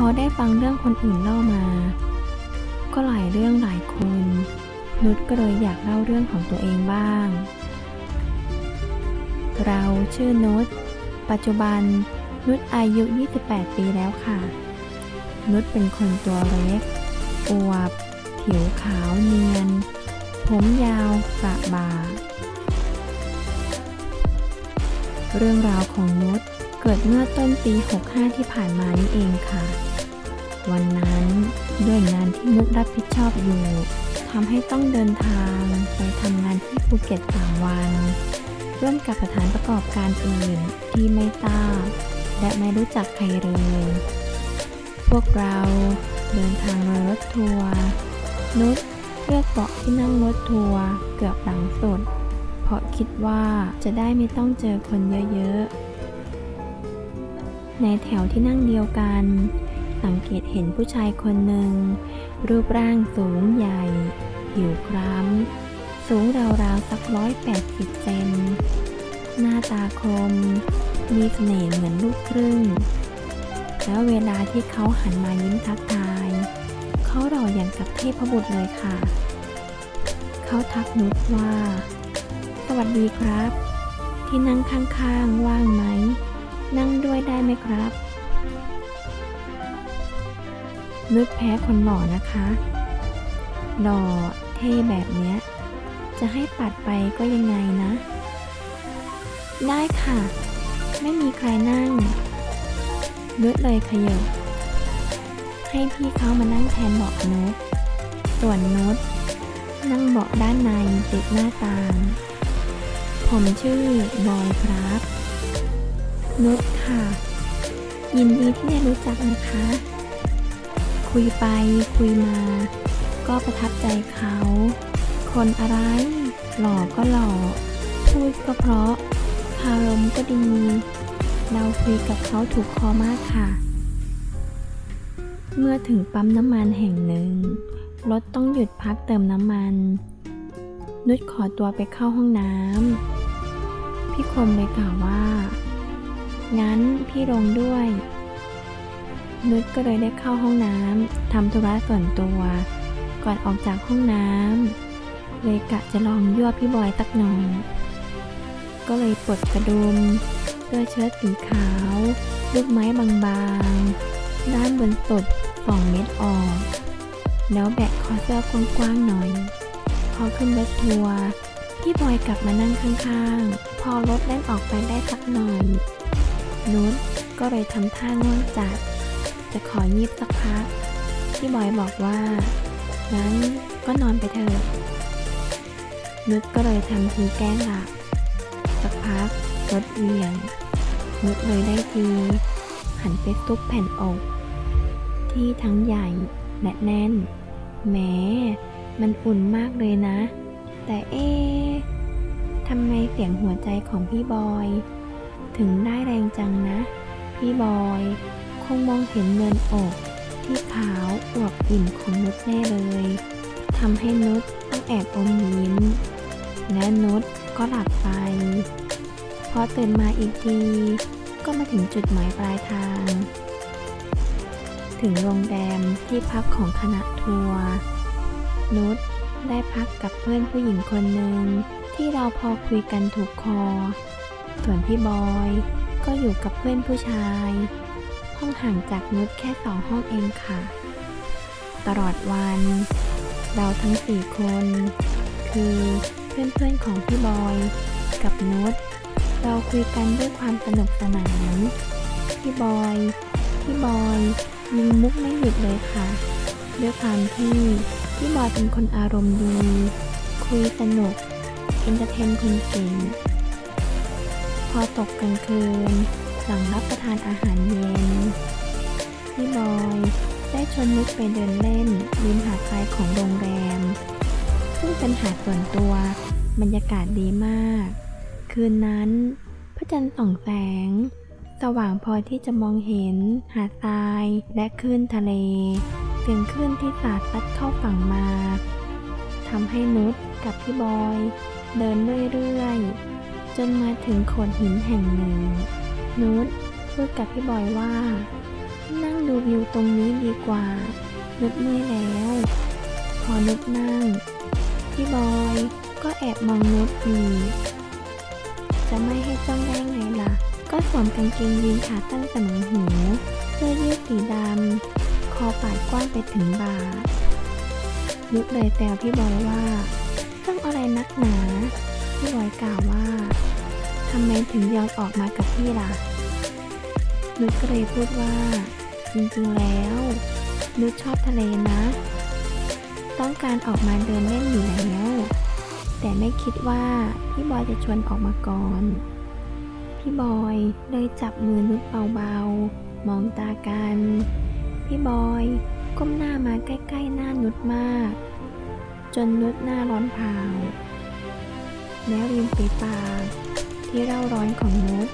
พอได้ฟังเรื่องคนอื่นเล่ามา ก็หลายเรื่องหลายคนนุชก็เลยอยากเล่าเรื่องของตัวเองบ้าง เราชื่อนุชปัจจุบันนุชอายุ 28 ปีแล้วค่ะ นุชเป็นคนตัวเล็ก อวบ ผิวขาวเนียน ผมยาวกระบา เรื่องราวของนุช เกิดเมื่อต้นปี 65 ที่ผ่านมานี่เองค่ะ วันนั้นด้วยงานที่นุชรับผิดชอบอยู่ทำให้ต้องเดินทาง ไปทำงานที่ภูเก็ตสามวัน ร่วมกับสถานประกอบการอื่นที่ไม่ทราบและไม่รู้จักใครเลย พวกเราเดินทางโดยรถทัวร์นุชเลือกเบาะที่นั่งรถทัวร์เกือบหลังสุด เพราะคิดว่าจะได้ไม่ต้องเจอคนเยอะๆ ในแถวที่นั่งเดียวกัน สังเกตเห็นผู้ชายคนหนึ่ง รูปร่างสูงใหญ่ ผิวคล้ำ สูงราวๆสักร้อยแปดสิบเซน หน้าตาคม มีเสน่ห์เหมือนลูกครึ่ง แล้วเวลาที่เขาหันมายิ้มทักทาย เขาหล่ออย่างกับเทพบุตรเลยค่ะ เขาทักนุชว่า สวัสดีครับ ที่นั่งข้างๆว่างไหม นั่งด้วยได้ไหมครับนุชแพ้คนหล่อนะคะหล่อเท่แบบเนี้ย จะให้ปัดไปก็ยังไงนะ ได้ค่ะ ไม่มีใครนั่งนุชเลยขยบให้พี่เขามานั่งแทนเบาะนุชส่วนนุชนั่งเบาะด้านในติดหน้าต่าง ผมชื่อบอยครับ นุชค่ะ ยินดีที่ได้รู้จักนะคะ คุยไปคุยมา ก็ประทับใจเขา คนอะไร หล่อก็หล่อ พูดก็เพราะคารมก็ดี เราคุยกับเขาถูกคอมากค่ะ เมื่อถึงปั๊มน้ำมันแห่งหนึ่ง รถต้องหยุดพักเติมน้ำมัน นุชขอตัวไปเข้าห้องน้ำพี่คมเลยกล่าวว่า งั้นพี่ลงด้วย นุชก็เลยได้เข้าห้องน้ำทำธุระส่วนตัว ก่อนออกจากห้องน้ำเลยกะจะลองยั่วพี่บอยตักหน่อย ก็เลยปลดกระดุมเสื้อเชิ้ตสีขาวลูกไม้บางๆ ด้านบนสุดสองเม็ดออก แล้วแบะคอเสื้อกว้างๆหน่อย พอขึ้นรถทัวร์พี่บอยกลับมานั่งข้างๆ พอรถแล่นออกไปได้สักหน่อย นุชก็เลยทำท่าง่วงจัด จะขอยีบสักพัก พี่บอยบอกว่า งั้นก็นอนไปเถอะนุชก็เลยทำทีแกล้งหลับ สักพักรถเหวี่ยง นุชเลยได้ที หันไปซุบแผ่นอก ที่ทั้งใหญ่และแน่นแหมมันอุ่นมากเลยนะ แต่เอ๊ทำไมเสียงหัวใจของพี่บอย ถึงได้แรงจังนะ พี่บอย คงมองเห็นเนินอกที่ขาวอวบอิ่มของนุชแน่เลยทำให้นุชต้องแอบอมยิ้ม และนุชก็หลับไปพอตื่นมาอีกที ก็มาถึงจุดหมายปลายทาง ถึงโรงแรมที่พักของคณะทัวร์นุชได้พักกับเพื่อนผู้หญิงคนหนึ่งที่เราพอคุยกันถูกคอ ส่วนพี่บอยก็อยู่กับเพื่อนผู้ชาย ห้องห่างจากนุชแค่สองห้องเองค่ะ ตลอดวัน เราทั้งสี่คน คือเพื่อนๆของพี่บอยกับนุชเราคุยกันด้วยความสนุกสนาน พี่บอย พี่บอยยิงมุกไม่หยุดเลยค่ะ ด้วยความที่พี่บอยเป็นคนอารมณ์ดี คุยสนุกเอนเตอร์เทนคนเก่ง อตกกลางคืน หลังรับประทานอาหารเย็น พี่บอยได้ชวนนุชไปเดินเล่นริมหาดทรายของโรงแรม ซึ่งเป็นหาดส่วนตัว บรรยากาศดีมาก คืนนั้นพระจันทร์ส่องแสง สว่างพอที่จะมองเห็นหาดทรายและคลื่นทะเล เสียงคลื่นที่สาดซัดเข้าฝั่งมาทำให้นุชกับพี่บอย เดินเรื่อยๆ จนมาถึงโขดหินแห่งหนึ่งนุชพูดกับพี่บอยว่า นั่งดูวิวตรงนี้ดีกว่านุชเมื่อยแล้ว พอนุชนั่ง พี่บอยก็แอบมองนุชอีกจะไม่ให้จ้องได้ไงล่ะ ก็สวมกางเกงยีนขาตั้งเสมอหูเสื้อยืดสีดำ คอปาดกว้างไปถึงบ่านุชเลยแซวพี่บอยว่า ต้องอะไรนักหนา พี่บอยกล่าวว่าทำไมถึงยอมออกมากับพี่ล่ะ นุชก็เลยพูดว่า จริงๆแล้ว นุชชอบทะเลนะ ต้องการออกมาเดินเล่นอยู่แล้ว แต่ไม่คิดว่าพี่บอยจะชวนออกมาก่อน พี่บอยเลยจับมือนุชเบาๆ มองตากัน พี่บอยก้มหน้ามาใกล้ๆหน้านุชมาก จนนุชหน้าร้อนเผา แล้วริมฝีปากที่เร่าร้อนของนุช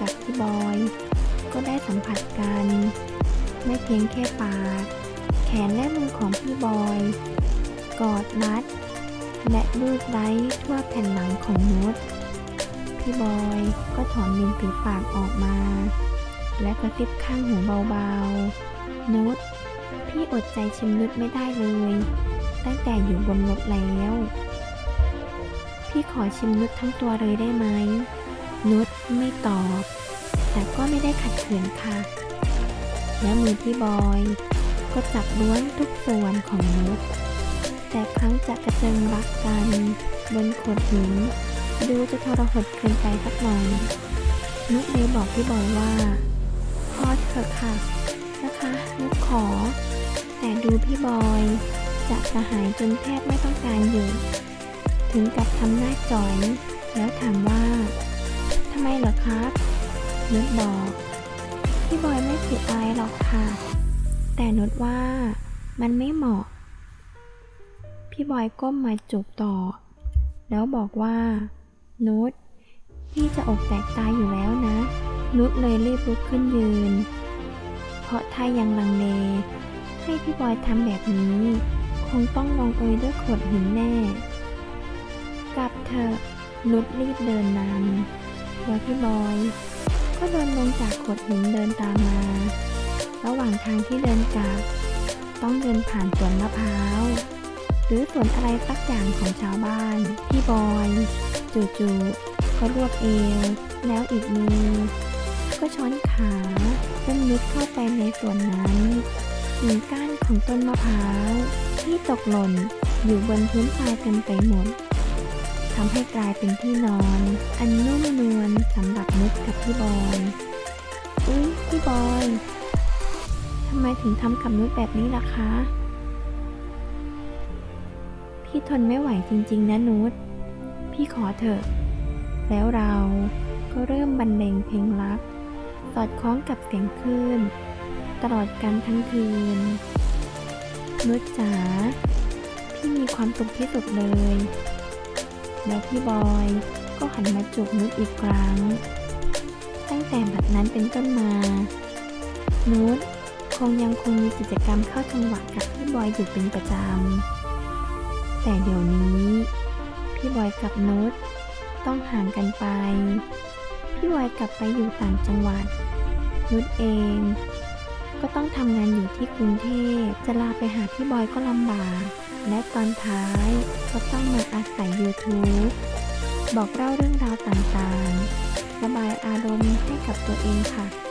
กับพี่บอย ก็ได้สัมผัสกัน ไม่เพียงแค่ปาก แขนและมือของพี่บอย กอดนัด และลูบไล้ทั่วแผ่นหลังของนุชพี่บอยก็ถอนริมฝีปากออกมา และกระซิบข้างหูเบาๆ นุชพี่อดใจชิมนุชไม่ได้เลย ตั้งแต่อยู่บนรถแล้ว พี่ขอชิมนุชทั้งตัวเลยได้ไหม นุชไม่ตอบ แต่ก็ไม่ได้ขัดขืนค่ะ และมือพี่บอย ก็จับล้วนทุกส่วนของนุชแต่ครั้งจะกระเจิงรักกัน บนโขดหิน ดูจะทรหดเกินไปสักหน่อยนุชเลยบอกพี่บอยว่าพอเถอะค่ะนะคะนุชขอ แต่ดูพี่บอย จะกระหายจนแทบไม่ต้องการอยู่ ถึงกับทำหน้าจ่อย แล้วถามว่าทำไมเหรอครับนุชบอกพี่บอยไม่ผิดอะไรหรอกค่ะ แต่นุชว่ามันไม่เหมาะ พี่บอยก้มมาจูบต่อ แล้วบอกว่า นุชพี่จะอกแตกตายอยู่แล้วนะ นุชเลยรีบลุกขึ้นยืน เพราะถ้ายังลังเลให้พี่บอยทำแบบนี้ คงต้องลงเอยด้วยขดหินแน่ กลับเถอะนุชรีบเดินนำแล้วพี่บอย ก็เดินลงจากโขดหินเดินตามมา ระหว่างทางที่เดินกลับ ต้องเดินผ่านสวนมะพร้าว หรือสวนอะไรสักอย่างของชาวบ้าน พี่บอย จู่ๆก็รวบเอวแล้วอีกมือ ก็ช้อนขาจนลึกเข้าไปในสวนนั้นกิ่งก้านของต้นมะพร้าวที่ตกหล่นอยู่บนพื้นทรายเต็มไปหมด ทำให้กลายเป็นที่นอน อันนุ่มนวลสำหรับนุชกับพี่บอยอุ๊ยพี่บอยทำไมถึงทำกับนุชแบบนี้ล่ะคะ พี่ทนไม่ไหวจริง ๆ นะนุชพี่ขอเถอะ แล้วเราก็เริ่มบรรเลงเพลงรัก สอดคล้องกับเสียงคลื่น ตลอดกันทั้งคืน นุชจ๋าพี่มีความสุขที่สุดเลย แล้วพี่บอยก็หันมาจูบนุชอีกครั้ง ตั้งแต่บัดนั้นเป็นต้นมา นุชคงยังคงมีกิจกรรมเข้าจังหวะกับพี่บอยอยู่เป็นประจำ แต่เดี๋ยวนี้ พี่บอยกับนุชต้องห่างกันไป พี่บอยกลับไปอยู่ต่างจังหวัด นุชเองก็ต้องทำงานอยู่ที่กรุงเทพ จะลาไปหาพี่บอยก็ลำบาก และตอนท้ายก็ต้องมาอาศัย YouTube บอกเล่าเรื่องราวต่างๆ ระบายอารมณ์ให้กับตัวเองค่ะ